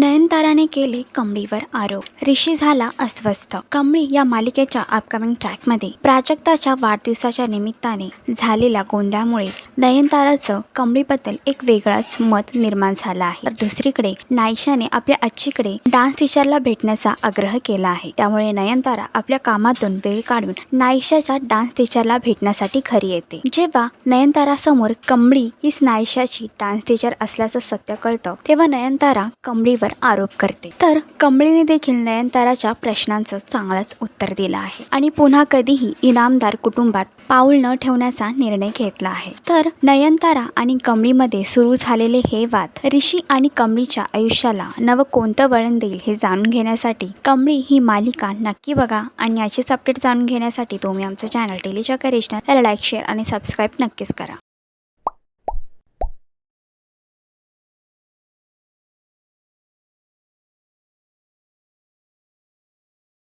नयनताराने केले कमळीवर आरोप. ऋषी झाला अस्वस्थ. कमळी या मालिकेच्या अपकमिंग ट्रॅकमध्ये प्राजक्ताच्या वाढदिवसाच्या निमित्ताने झालेल्या गोंधळामुळे नयनताराचं कमळीबद्दल एक वेगळाच मत निर्माण झालं आहे. तर दुसरीकडे नायशाने आपल्या आजीकडे डान्स टीचरला भेटण्याचा आग्रह केला आहे. त्यामुळे नयनतारा आपल्या कामातून वेळ काढून नायशाच्या डान्स टीचरला भेटण्यासाठी घरी येते. जेव्हा नयनतारासमोर कमळी हीच नायशाची डान्स टीचर असल्याचं सत्य कळतं तेव्हा नयनतारा कमळीवर आरोप करते. तर कमळीने देखील नयनताराच्या प्रश्नांचं चांगलंच उत्तर दिलं आहे. आणि पुन्हा कधीही इनामदार कुटुंबात पाऊल न ठेवण्याचा निर्णय घेतला आहे. तर नयनतारा आणि कमळीमध्ये सुरू झालेले हे वाद ऋषी आणि कमळीच्या आयुष्याला नवं कोणतं वळण देईल हे जाणून घेण्यासाठी कमळी ही मालिका नक्की बघा. आणि याचेच अपडेट जाणून घेण्यासाठी तुम्ही आमचं चॅनल टेलीच्या करिशनर याला लाईक शेअर आणि सबस्क्राईब नक्कीच करा.